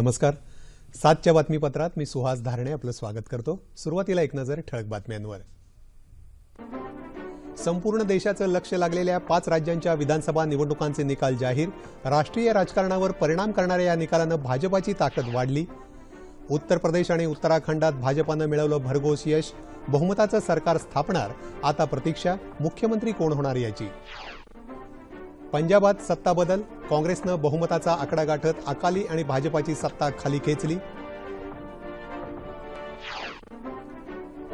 नमस्कार. सातच्या बातमीपत्रात मी सुहास धारणे आपलं स्वागत करतो. सुरुवातीला एक नजर ठळक बातम्यांवर. संपूर्ण देशाचं लक्ष लागलेल्या पाच राज्यांच्या विधानसभा निवडणुकांचे निकाल जाहीर. राष्ट्रीय राजकारणावर परिणाम करणाऱ्या या निकालानं भाजपाची ताकद वाढली. उत्तर प्रदेश आणि उत्तराखंडात भाजपानं मिळवलं भरघोस यश. बहुमताचं सरकार स्थापणार आता प्रतीक्षा. मुख्यमंत्री कोण होणार याची? पंजाबात सत्ता बदल काँग्रेसनं बहुमताचा आकडा गाठत अकाली आणि भाजपाची सत्ता खाली खेचली.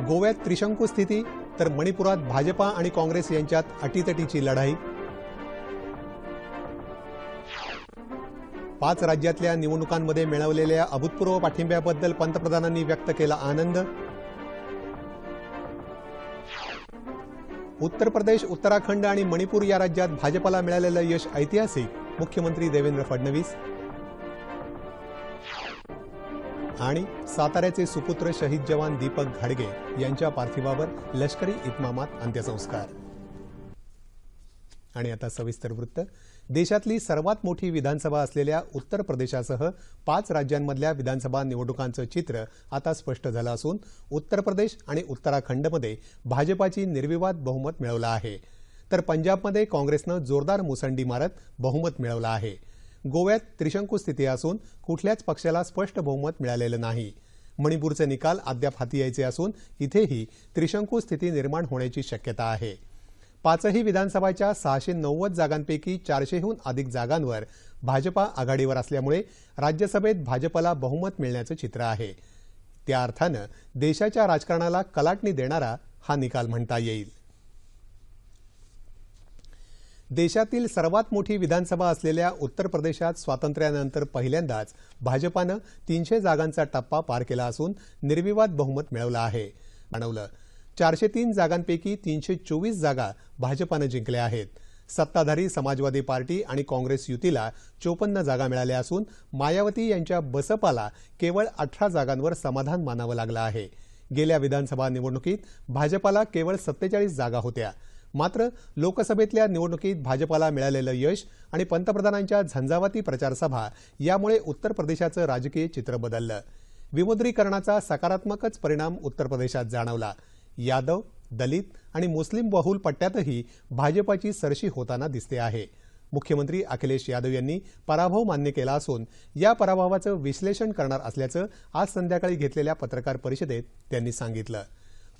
गोव्यात त्रिशंकू स्थिती तर मणिपुरात भाजपा आणि काँग्रेस यांच्यात अटीतटीची लढाई. पाच राज्यातल्या निवडणुकांमध्ये मिळवलेल्या अभूतपूर्व पाठिंब्याबद्दल पंतप्रधानांनी व्यक्त केला आनंद. उत्तर प्रदेश उत्तराखंड आणि मणिपूर या राज्यात भाजपाला मिळालेलं यश ऐतिहासिक मुख्यमंत्री देवेंद्र फडणवीस. आणि साताऱ्याचे सुपुत्र शहीद जवान दीपक घाडगे यांच्या पार्थिवावर लष्करी इतमामात अंत्यसंस्कार. आणि आता सविस्तर वृत्त. देशातली सर्वात मोठी विधानसभा असलेल्या उत्तर प्रदेशासह पाच राज्यांमधल्या विधानसभा निवडणुकांचं चित्र आता स्पष्ट झालं असून उत्तर प्रदेश आणि उत्तराखंडमध्ये भाजपाची निर्विवाद बहुमत मिळवलं आहे. तर पंजाबमध्ये काँग्रेसनं जोरदार मुसंडी मारत बहुमत मिळवलं आहे. गोव्यात त्रिशंकू स्थिती असून कुठल्याच पक्षाला स्पष्ट बहुमत मिळालेलं नाही. मणिपूरचे निकाल अद्याप हाती यायचे असून इथेही त्रिशंकू स्थिती निर्माण होण्याची शक्यता आहे. पाचही विधानसभाच्या सहाशे नव्वद जागांपैकी चारशेहून अधिक जागांवर भाजपा आघाडीवर असल्यामुळे राज्यसभेत भाजपला बहुमत मिळण्याचं चित्र आहे. त्या अर्थानं देशाच्या राजकारणाला कलाटणी देणारा हा निकाल म्हणता येईल. देशातील सर्वात मोठी विधानसभा असलेल्या उत्तर प्रदेशात स्वातंत्र्यानंतर पहिल्यांदाच भाजपानं तीनशे जागांचा टप्पा पार केला असून निर्विवाद बहुमत मिळवलं आहे. म्हणवलं चारशे तीन जागांपैकी तीनशे चोवीस जागा भाजपानं जिंकल्या आहेत. सत्ताधारी समाजवादी पार्टी आणि काँग्रेस युतीला चोपन्न जागा मिळाल्या असून मायावती यांच्या बसपाला केवळ अठरा जागांवर समाधान मानावं लागलं आहे. गेल्या विधानसभा निवडणुकीत भाजपाला केवळ सत्तेचाळीस जागा होत्या. मात्र लोकसभेतल्या निवडणुकीत भाजपाला मिळालेलं यश आणि पंतप्रधानांच्या झंझावाती प्रचारसभा यामुळे उत्तर प्रदेशाचं राजकीय चित्र बदललं. विमुद्रीकरणाचा सकारात्मकच परिणाम उत्तर प्रदेशात जाणवला. यादव दलित आणि मुस्लिम बहुल पट्ट्यातही भाजपाची सरशी होताना दिसते आहे. मुख्यमंत्री अखिलेश यादव यांनी पराभव मान्य केला असून या पराभवाचं विश्लेषण करणार असल्याचं आज संध्याकाळी घेतलेल्या पत्रकार परिषदेत त्यांनी सांगितलं.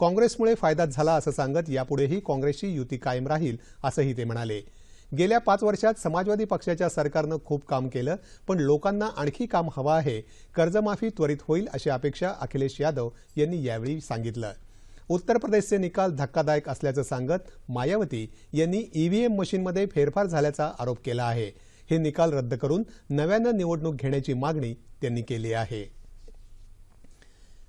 काँग्रेसमुळे फायदाच झाला असं सांगत यापुढेही काँग्रेसची युती कायम राहील असंही ते म्हणाले. गेल्या पाच वर्षात समाजवादी पक्षाच्या सरकारनं खूप काम केलं पण लोकांना आणखी काम हवं आहे कर्जमाफी त्वरित होईल अशी अपेक्षा अखिलेश यादव यांनी यावेळी सांगितलं. उत्तर प्रदेशचे निकाल धक्कादायक असल्याचं सांगत मायावती यांनी ईव्हीएम मशीनमध्ये फेरफार झाल्याचा आरोप केला आहे. हे निकाल रद्द करून नव्यानं निवडणूक घेण्याची मागणी त्यांनी केली आहे.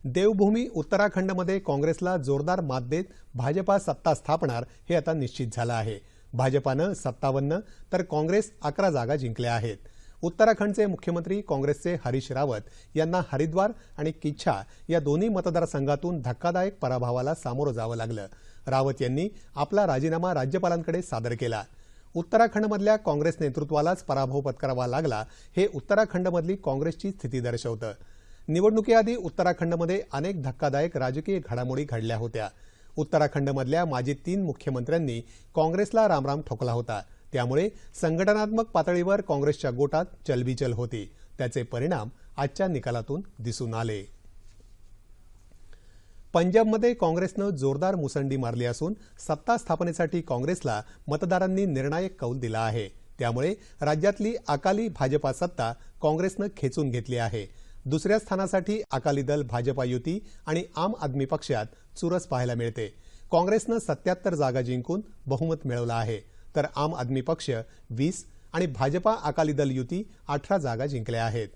देवभूमी उत्तराखंडमध्ये काँग्रेसला जोरदार मात देत भाजपा सत्ता स्थापणार हे आता निश्चित झालं आहे. भाजपानं सत्तावन्न तर काँग्रेस अकरा जागा जिंकल्या आहेत. उत्तराखंडचे मुख्यमंत्री काँग्रेसचे हरीश रावत यांना हरिद्वार आणि किच्छा या दोन्ही मतदारसंघातून धक्कादायक पराभवाला सामोरं जावं लागलं. रावत यांनी आपला राजीनामा राज्यपालांकडे सादर केला. उत्तराखंडमधल्या काँग्रेस नेतृत्वालाच पराभव पत्करावा लागला हे उत्तराखंडमधली काँग्रेसची स्थिती दर्शवतं. निवडणुकीआधी उत्तराखंडमध्ये अनेक धक्कादायक राजकीय घडामोडी घडल्या होत्या. उत्तराखंडमधल्या माजी तीन मुख्यमंत्र्यांनी काँग्रेसला रामराम ठोकला होता. त्यामुळे संघटनात्मक पातळीवर काँग्रेसच्या गोटात चलबिचल होती. त्याचे परिणाम आजच्या निकालातून दिसून आले. पंजाबमध्ये काँग्रेसनं जोरदार मुसंडी मारली असून सत्ता स्थापनेसाठी काँग्रेसला मतदारांनी निर्णायक कौल दिला आहे. त्यामुळे राज्यातली अकाली भाजपा सत्ता काँग्रेसनं खेचून घेतली आहे. दुसऱ्या स्थानासाठी अकाली दल भाजपा युती आणि आम आदमी पक्षात चुरस पाहायला मिळते. काँग्रेसनं सत्याहत्तर जागा जिंकून बहुमत मिळवलं आहे. तर आम आदमी पक्ष वीस आणि भाजपा अकाली दल युती अठरा जागा जिंकल्या आहेत.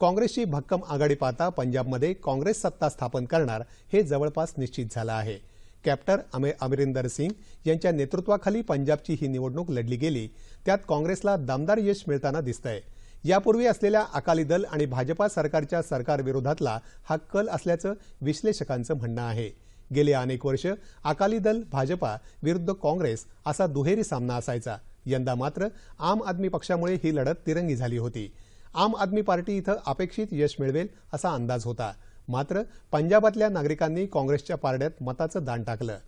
काँग्रेसची भक्कम आघाडी पाहता पंजाबमध्ये काँग्रेस सत्ता स्थापन करणार हे जवळपास निश्चित झालं आहे. कॅप्टर अमे अमरिंदर सिंग यांच्या नेतृत्वाखाली पंजाबची ही निवडणूक लढली गेली. त्यात काँग्रेसला दमदार यश मिळताना दिसतंय. यापूर्वी असलेल्या अकाली दल आणि भाजपा सरकारच्या सरकारविरोधातला हा कल असल्याचं विश्लेषकांचं म्हणणं आहे. गेले अनेक वर्ष अकाली दल भाजपा विरुद्ध काँग्रेस असा दुहेरी सामना असायचा. यंदा मात्र आम आदमी पक्षामुळे ही लढत तिरंगी झाली होती. आम आदमी पार्टी इथं अपेक्षित यश मिळवेल असा अंदाज होता. मात्र पंजाबातल्या नागरिकांनी काँग्रेसच्या पारड्यात मताचं दान टाकलं.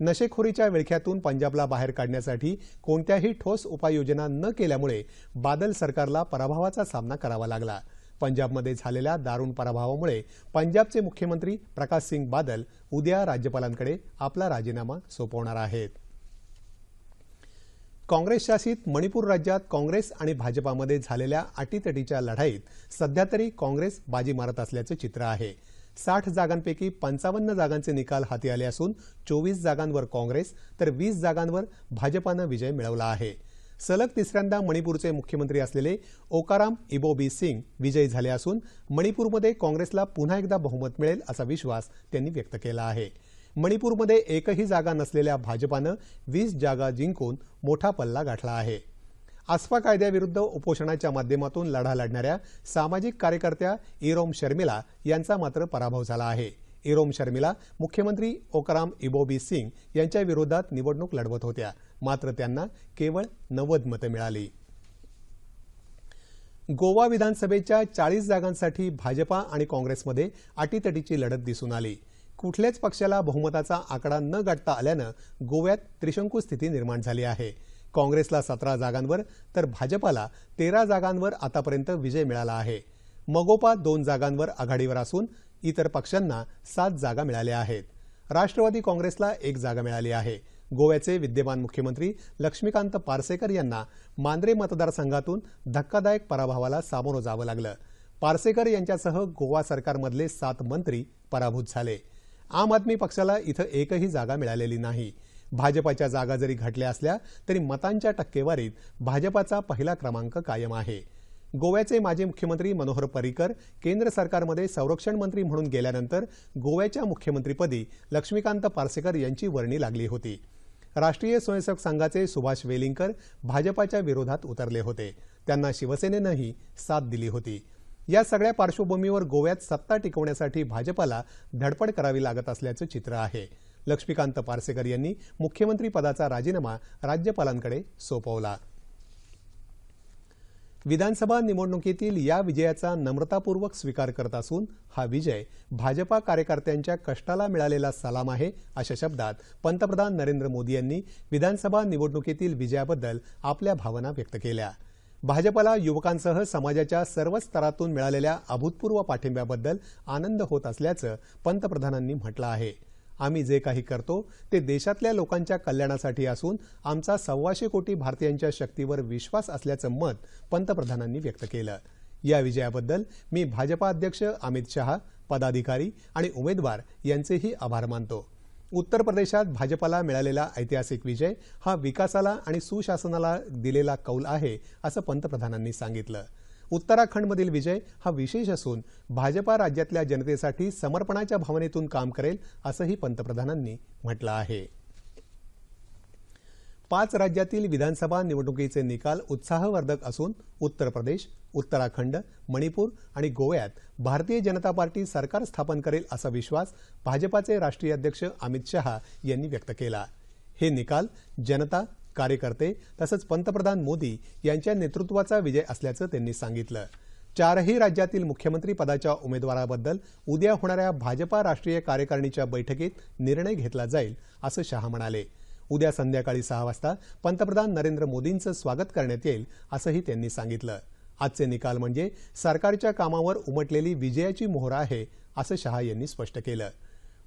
नशेखोरीच्या विळख्यातून पंजाबला बाहेर काढण्यासाठी कोणत्याही ठोस उपाययोजना न केल्यामुळे बादल सरकारला पराभवाचा सामना करावा लागला. पंजाबमध्ये झालेल्या दारुण पराभवामुळे पंजाबचे मुख्यमंत्री प्रकाश सिंग बादल उद्या राज्यपालांकडे आपला राजीनामा सोपवणार आहेत. काँग्रेस शासित मणिपूर राज्यात काँग्रेस आणि भाजपामध्ये झालेल्या अटीतटीच्या लढाईत सध्या तरी काँग्रेस बाजी मारत असल्याचं चित्र आहे. साठ जागांपैकी पंचावन्न जागांचे निकाल हाती आले असून चोवीस जागांवर काँग्रेस तर वीस जागांवर भाजपानं विजय मिळवला आहे. सलग तिसऱ्यांदा मणिपूरचे मुख्यमंत्री असलेले ओकाराम इबोबी सिंग विजयी झाले असून मणिपूरमध्ये काँग्रेसला पुन्हा एकदा बहुमत मिळेल असा विश्वास त्यांनी व्यक्त केला आहे. मणिपूरमध्ये एकही जागा नसलेल्या भाजपानं वीस जागा जिंकून मोठा पल्ला गाठला आहे. आसफा कायद्याविरुद्ध उपोषणाच्या माध्यमातून लढा लढणाऱ्या सामाजिक कार्यकर्त्या इरोम शर्मिला यांचा मात्र पराभव झाला आहे. इरोम शर्मिला मुख्यमंत्री ओकाराम इबोबी सिंग यांच्या विरोधात निवडणूक लढवत होत्या. मात्र त्यांना केवळ नव्वद मतं मिळाली. गोवा विधानसभेच्या चाळीस जागांसाठी भाजपा आणि काँग्रेसमध्ये अटीतटीची लढत दिसून आली. कुठल्याच पक्षाला बहुमताचा आकडा न गाठता आल्यानं गोव्यात त्रिशंकू स्थिती निर्माण झाली आहे. काँग्रेसला सतरा जागांवर तर भाजपाला तेरा जागांवर आतापर्यंत विजय मिळाला आहे. मगोपा दोन जागांवर आघाडीवर असून इतर पक्षांना सात जागा मिळाल्या आहेत. राष्ट्रवादी काँग्रेसला एक जागा मिळाली आहे. गोव्याचे विद्यमान मुख्यमंत्री लक्ष्मीकांत पार्सेकर यांना मांद्रे मतदारसंघातून धक्कादायक पराभवाला सामोरं जावं लागलं. पार्सेकर यांच्यासह गोवा सरकारमधले सात मंत्री पराभूत झाले. आम आदमी पक्षाला इथं एकही जागा मिळालेली नाही. भाजपाच्या जागा जरी घटल्या असल्या तरी मतांच्या टक्केवारीत भाजपाचा पहिला क्रमांक कायम आहे. गोव्याचे माजी मुख्यमंत्री मनोहर पर्रिकर केंद्र सरकारमध्ये संरक्षण मंत्री म्हणून गेल्यानंतर गोव्याच्या मुख्यमंत्रीपदी लक्ष्मीकांत पार्सेकर यांची वर्णी लागली होती. राष्ट्रीय स्वयंसेवक संघाचे सुभाष वेलिंगकर भाजपाच्या विरोधात उतरले होते. त्यांना शिवसेनेनंही साथ दिली होती. या सगळ्या पार्श्वभूमीवर गोव्यात सत्ता टिकवण्यासाठी भाजपाला धडपड करावी लागत असल्याचं चित्र आहे. लक्ष्मीकांत पार्सेकर यांनी मुख्यमंत्रीपदाचा राजीनामा राज्यपालांकडे सोपवला. विधानसभा निवडणुकीतील या विजयाचा नम्रतापूर्वक स्वीकार करत असून हा विजय भाजपा कार्यकर्त्यांच्या कष्टाला मिळालेला सलाम आहे अशा शब्दात पंतप्रधान नरेंद्र मोदी यांनी विधानसभा निवडणुकीतील विजयाबद्दल आपल्या भावना व्यक्त केल्या. भाजपला युवकांसह समाजाच्या सर्व स्तरातून मिळालेल्या अभूतपूर्व पाठिंब्याबद्दल आनंद होत असल्याचं पंतप्रधानांनी म्हटलं आहे. आम्ही जे काही करतो ते देशातल्या लोकांच्या कल्याणासाठी असून आमचा सव्वाशे कोटी भारतीयांच्या शक्तीवर विश्वास असल्याचं मत पंतप्रधानांनी व्यक्त केलं. या विजयाबद्दल मी भाजपा अध्यक्ष अमित शहा पदाधिकारी आणि उमेदवार यांचेही आभार मानतो. उत्तर प्रदेशात भाजपाला मिळालेला ऐतिहासिक विजय हा विकासाला आणि सुशासनाला दिलेला कौल आहे असं पंतप्रधानांनी सांगितलं. उत्तराखंडमधील विजय हा विशेष असून भाजपा राज्यातल्या जनतेसाठी समर्पणाच्या भावनेतून काम करेल असंही पंतप्रधानांनी म्हटलं आहे. पाच राज्यातील विधानसभा निवडणुकीचे निकाल उत्साहवर्धक असून उत्तर प्रदेश उत्तराखंड मणिपूर आणि गोव्यात भारतीय जनता पार्टी सरकार स्थापन करेल असा विश्वास भाजपाचे राष्ट्रीय अध्यक्ष अमित शहा यांनी व्यक्त केला. हे निकाल जनता कार्यकर्ते तसंच पंतप्रधान मोदी यांच्या नेतृत्वाचा विजय असल्याचं त्यांनी सांगितलं. चारही राज्यातील मुख्यमंत्री पदाच्या उमेदवाराबद्दल उद्या होणाऱ्या भाजपा राष्ट्रीय कार्यकारिणीच्या बैठकीत निर्णय घेतला जाईल असं शहा म्हणाले. उद्या संध्याकाळी सहा वाजता पंतप्रधान नरेंद्र मोदींचं स्वागत करण्यात येईल असंही त्यांनी सांगितलं. आजचे निकाल म्हणजे सरकारच्या कामावर उमटलेली विजयाची मोहर आहे असं शहा यांनी स्पष्ट केलं.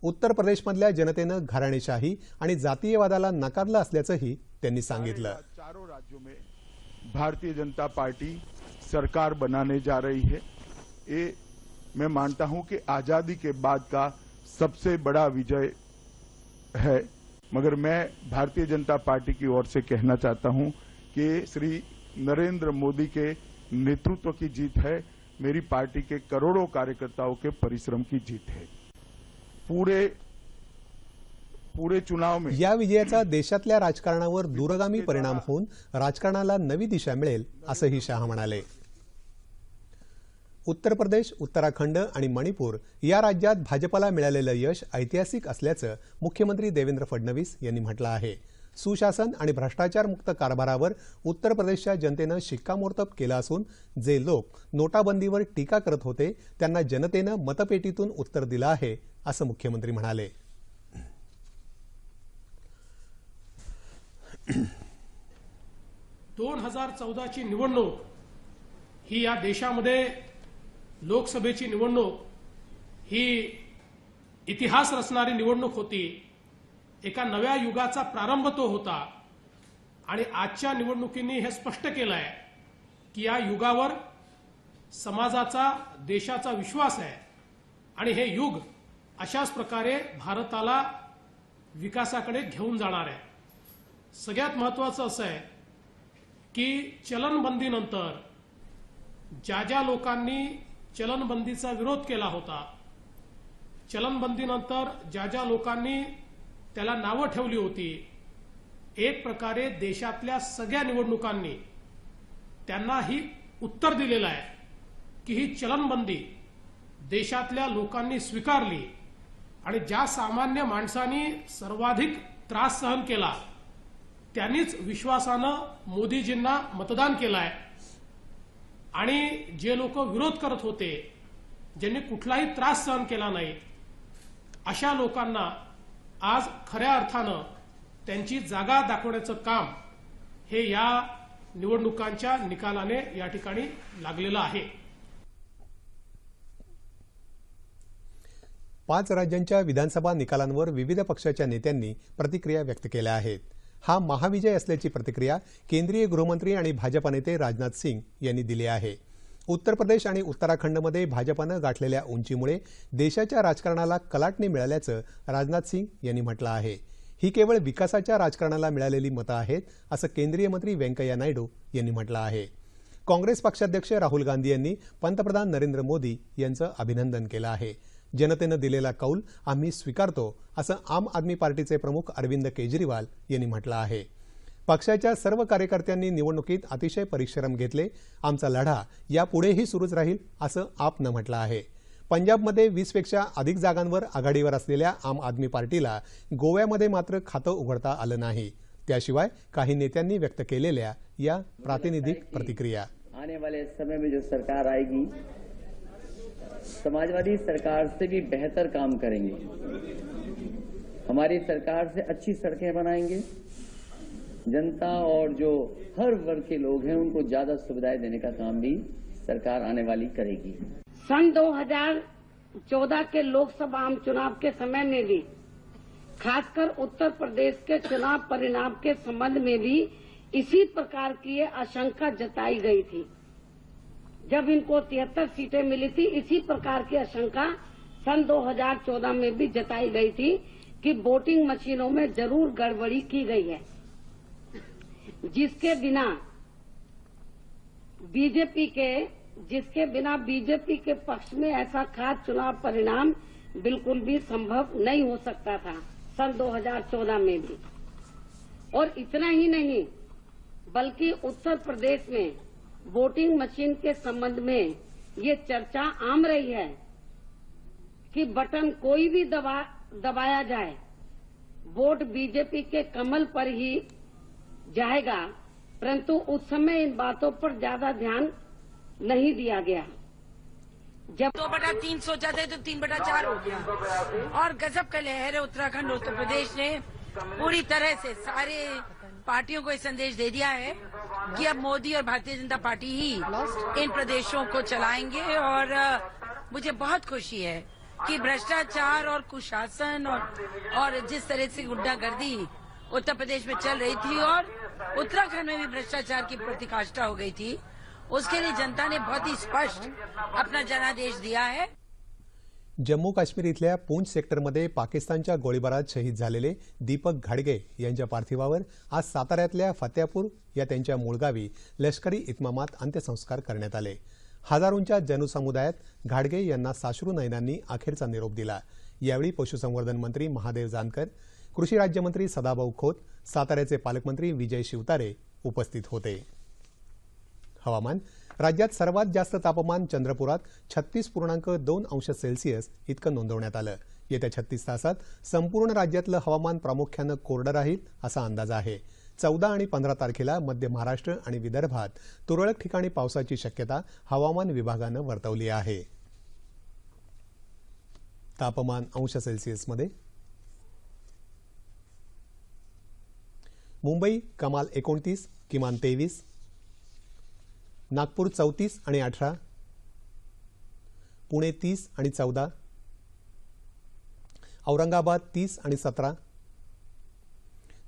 उत्तर प्रदेशमधल्या जनतेनं घराणेशाही आणि जातीयवादाला नकारलं असल्याचंही त्यांनी चारों राज्यों में भारतीय जनता पार्टी सरकार बनाने जा रही है. ये मैं मानता हूँ कि आज़ादी के बाद का सबसे बड़ा विजय है। मगर मैं भारतीय जनता पार्टी की ओर से कहना चाहता हूँ कि श्री नरेंद्र मोदी के नेतृत्व की जीत है, मेरी पार्टी के करोड़ों कार्यकर्ताओं के परिश्रम की जीत है। पूरे पुढे चुनाव में या विजयाचा देशातल्या राजकारणावर दूरगामी परिणाम होऊन राजकारणाला नवी दिशा मिळेल असंही शहा म्हणाले. उत्तर प्रदेश उत्तराखंड आणि मणिपूर या राज्यात भाजपाला मिळालेलं यश ऐतिहासिक असल्याचं मुख्यमंत्री देवेंद्र फडणवीस यांनी म्हटलं आहे. सुशासन आणि भ्रष्टाचारमुक्त कारभारावर उत्तर प्रदेशच्या जनतेनं शिक्कामोर्तब केलं असून जे लोक नोटाबंदीवर टीका करत होते त्यांना जनतेनं मतपेटीतून उत्तर दिलं आहे असं मुख्यमंत्री म्हणाले. दोन हजार चौदाची निवडणूक ही या देशामध्ये लोकसभेची निवडणूक ही इतिहास रचणारी निवडणूक होती. एका नव्या युगाचा प्रारंभ तो होता. आणि आजच्या निवडणुकींनी हे स्पष्ट केलं आहे की या युगावर समाजाचा देशाचा विश्वास आहे. आणि हे युग अशाच प्रकारे भारताला विकासाकडे घेऊन जाणार आहे. सगळ्यात महत्वाचं असं आहे की चलनबंदीनंतर ज्या ज्या लोकांनी चलनबंदीचा विरोध केला होता चलनबंदीनंतर ज्या ज्या लोकांनी त्याला नावं ठेवली होती. एक प्रकारे देशातल्या सगळ्या निवडणुकांनी त्यांना ही उत्तर दिलेलं आहे की ही चलनबंदी देशातल्या लोकांनी स्वीकारली आणि ज्या सामान्य माणसांनी सर्वाधिक त्रास सहन केला त्यांनीच विश्वासानं मोदीजींना मतदान केलं आहे. आणि जे लोक विरोध करत होते ज्यांनी कुठलाही त्रास सहन केला नाही अशा लोकांना आज खऱ्या अर्थानं त्यांची जागा दाखवण्याचं काम हे या निवडणुकांच्या निकालाने या ठिकाणी लागलेलं आहे. पाच राज्यांच्या विधानसभा निकालांवर विविध पक्षाच्या नेत्यांनी प्रतिक्रिया व्यक्त केल्या आहेत. हा महाविजय असल्याची प्रतिक्रिया केंद्रीय गृहमंत्री आणि भाजपा नेते राजनाथ सिंग यांनी दिली आहे. उत्तर प्रदेश आणि उत्तराखंडमध्ये भाजपानं गाठलेल्या उंचीमुळे देशाच्या राजकारणाला कलाटणी मिळाल्याचं राजनाथ सिंग यांनी म्हटलं आहे. ही केवळ विकासाच्या राजकारणाला मिळालेली मतं आहेत असं केंद्रीय मंत्री व्यंकय्या नायडू यांनी म्हटलं आहे. काँग्रेस पक्षाध्यक्ष राहुल गांधी यांनी पंतप्रधान नरेंद्र मोदी यांचं अभिनंदन केलं आहे. जनतेनं दिलेला कौल आम्ही स्वीकारतो असं आम आदमी पार्टीचे प्रमुख अरविंद केजरीवाल यांनी म्हटलं आहे. पक्षाच्या सर्व कार्यकर्त्यांनी निवडणुकीत अतिशय परिश्रम घेतले. आमचा लढा यापुढेही सुरूच राहील असं आपनं म्हटलं आहे. पंजाबमध्ये वीसपेक्षा अधिक जागांवर आघाडीवर असलेल्या आम आदमी पार्टीला गोव्यामध्ये मात्र खातं उघडता आलं नाही. त्याशिवाय काही नेत्यांनी व्यक्त केलेल्या या प्रातिनिधिक प्रतिक्रिया. आने वाले समय में जो सरकार आएगी समाजवादी सरकार से भी बेहतर काम करेंगे। हमारी सरकार से अच्छी सड़कें बनाएंगे। जनता और जो हर वर्ग के लोग हैं, उनको ज़्यादा सुविधाएँ देने का काम भी सरकार आने वाली करेगी। सन 2014 के लोकसभा आम चुनाव के समय में भी, खासकर उत्तर प्रदेश के चुनाव परिणाम के संबंध में भी इसी प्रकार की आशंका जताई गई थी। जब इनको तिहत्तर सीटें मिली थी, इसी प्रकार की आशंका सन 2014 में भी जताई गई थी कि वोटिंग मशीनों में ज़रूर गड़बड़ी की गई है। जिसके बिना बीजेपी के, जिसके बिना बीजेपी के पक्ष में ऐसा खास चुनाव परिणाम बिल्कुल भी संभव नहीं हो सकता था, सन 2014 में भी। और इतना ही नहीं, बल्कि उत्तर प्रदेश में वोटिंग मशीन के संबंध में ये चर्चा आम रही है कि बटन कोई भी दबा, दबाया जाए, वोट बीजेपी के कमल पर ही जाएगा, परंतु उस समय इन बातों पर ज़्यादा ध्यान नहीं दिया गया। जब दो बटा तीन सोचा था तो तीन बटा चार हो गया। और गजब का लहर है उत्तराखंड, उत्तर प्रदेश ने पूरी तरह से सारे पार्टियों को ये संदेश दे दिया है कि अब मोदी और Bharatiya Janata party he in प्रदेशों को चलाएँगे। और मुझे बहुत खुशी है कि भ्रष्टाचार और कुशासन और और जिस तरह से गुंडागर्दी उत्तर प्रदेश में चल रही थी और उत्तराखंड में भी भ्रष्टाचार की प्रतिकाष्ठा हो गई थी। उसके लिए जनता ने बहुत ही स्पष्ट अपना जनादेश दिया है। जम्मू काश्मीर इथल्या पूंछ सेक्टरमध्ये पाकिस्तानच्या गोळीबारात शहीद झालेले दीपक घाडगे यांच्या पार्थिवावर आज साताऱ्यातल्या फतेपूर या त्यांच्या मूळगावी लष्करी इतमामात अंत्यसंस्कार करण्यात आले. हजारोंच्या जनुसमुदायात घाडगे यांना साश्रू नयनांनी अखेरचा निरोप दिला. यावेळी पशुसंवर्धन मंत्री महादेव जानकर कृषी राज्यमंत्री सदाभाऊ खोत साताऱ्याचे पालकमंत्री विजय शिवतारे उपस्थित होते. हवामान राज्यात सर्वात जास्त तापमान चंद्रपुरात छत्तीस पूर्णांक दोन अंश सेल्सिअस इतकं नोंदवण्यात आलं. येत्या छत्तीस तासात संपूर्ण राज्यातलं हवामान प्रामुख्यानं कोरडं राहील असा अंदाज आहे. चौदा आणि पंधरा तारखेला मध्य महाराष्ट्र आणि विदर्भात तुरळक ठिकाणी पावसाची शक्यता हवामान विभागानं वर्तवली आहे. तापमान अंश सेल्सिअसमध्ये मुंबई कमाल एकोणतीस किमान तेवीस नागपूर चौतीस आणि अठरा पुणे तीस आणि चौदा औरंगाबाद तीस आणि सतरा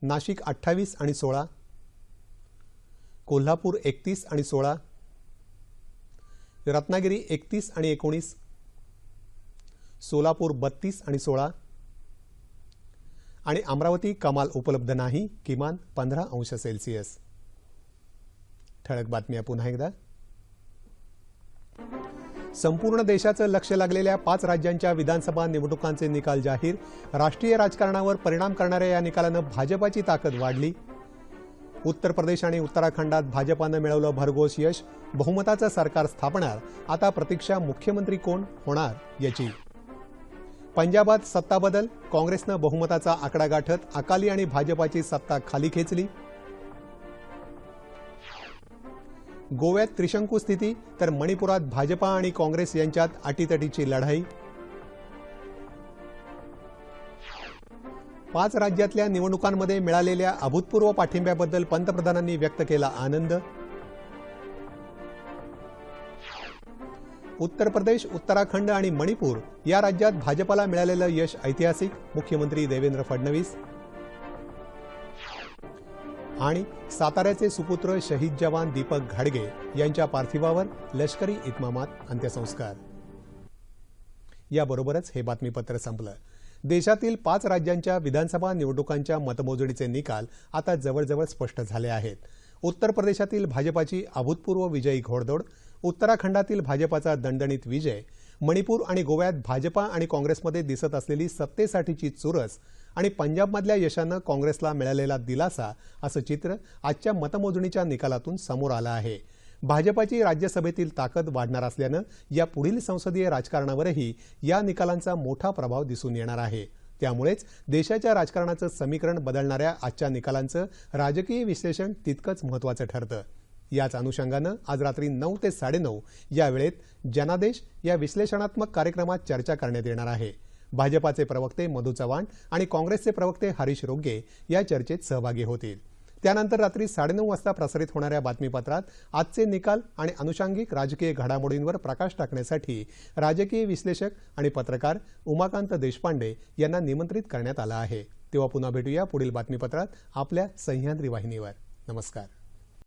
नाशिक अठ्ठावीस आणि सोळा कोल्हापूर एकतीस आणि सोळा रत्नागिरी एकतीस आणि एकोणीस सोलापूर बत्तीस आणि सोळा आणि अमरावती कमाल उपलब्ध नाही किमान पंधरा अंश सेल्सिअस. ठळक बातम्या पुन्हा एकदा. संपूर्ण देशाचं लक्ष लागलेल्या पाच राज्यांच्या विधानसभा निवडणुकांचे निकाल जाहीर. राष्ट्रीय राजकारणावर परिणाम करणाऱ्या या निकालानं भाजपाची ताकद वाढली. उत्तर प्रदेश आणि उत्तराखंडात भाजपानं मिळवलं भरघोस यश. बहुमताचं सरकार स्थापणार. आता प्रतीक्षा मुख्यमंत्री कोण? होणार याची. पंजाबात सत्ता बदल काँग्रेसनं बहुमताचा आकडा गाठत अकाली आणि भाजपाची सत्ता खाली खेचली. गोव्यात त्रिशंकू स्थिती तर मणिपुरात भाजपा आणि काँग्रेस यांच्यात अटीतटीची लढाई. पाच राज्यातल्या निवडणुकांमध्ये मिळालेल्या अभूतपूर्व पाठिंब्याबद्दल पंतप्रधानांनी व्यक्त केला आनंद. उत्तर प्रदेश उत्तराखंड आणि मणिपूर या राज्यात भाजपाला मिळालेलं यश ऐतिहासिक. मुख्यमंत्री देवेंद्र फडणवीस. आणि साताऱ्याचे सुपुत्र शहीद जवान दीपक घाडगे यांच्या पार्थिवावर लष्करी इतमामात अंत्यसंस्कार. याबरोबरच हे बातमीपत्र संपलं. देशातील पाच राज्यांच्या विधानसभा निवडणुकांच्या मतमोजणीचे निकाल आता जवळजवळ स्पष्ट झाले आहेत. उत्तर प्रदेशातील भाजपाची अभूतपूर्व विजयी घोडदौड उत्तराखंडातील भाजपाचा दणदणीत विजय मणिपूर आणि गोव्यात भाजपा आणि काँग्रेसमध्ये दिसत असलेली सत्तेसाठीची चुरस आणि पंजाबमधल्या यशानं काँग्रेसला मिळालेला दिलासा असं चित्र आजच्या मतमोजणीच्या निकालातून समोर आलं आहे. भाजपाची राज्यसभेतील ताकद वाढणार असल्यानं या पुढील संसदीय राजकारणावरही या निकालांचा मोठा प्रभाव दिसून येणार आहे. त्यामुळेच देशाच्या राजकारणाचं समीकरण बदलणाऱ्या आजच्या निकालांचं राजकीय विश्लेषण तितकंच महत्त्वाचं ठरतं. याच अनुषंगानं आज रात्री नऊ ते साडेनऊ या वेळेत जनादेश या विश्लेषणात्मक कार्यक्रमात चर्चा करण्यात येणार आहे. भाजपाचे प्रवक्ते मधू चव्हाण आणि काँग्रेसचे प्रवक्ते हरीश रोगे या चर्चेत सहभागी होतील. त्यानंतर रात्री साडेनऊ वाजता प्रसारित होणाऱ्या बातमीपत्रात आजचे निकाल आणि अनुषंगिक राजकीय घडामोडींवर प्रकाश टाकण्यासाठी राजकीय विश्लेषक आणि पत्रकार उमाकांत देशपांडे यांना निमंत्रित करण्यात आलं आहे. तेव्हा पुन्हा भेटूया पुढील बातमीपत्रात आपल्या सह्याद्री वाहिनीवर. नमस्कार.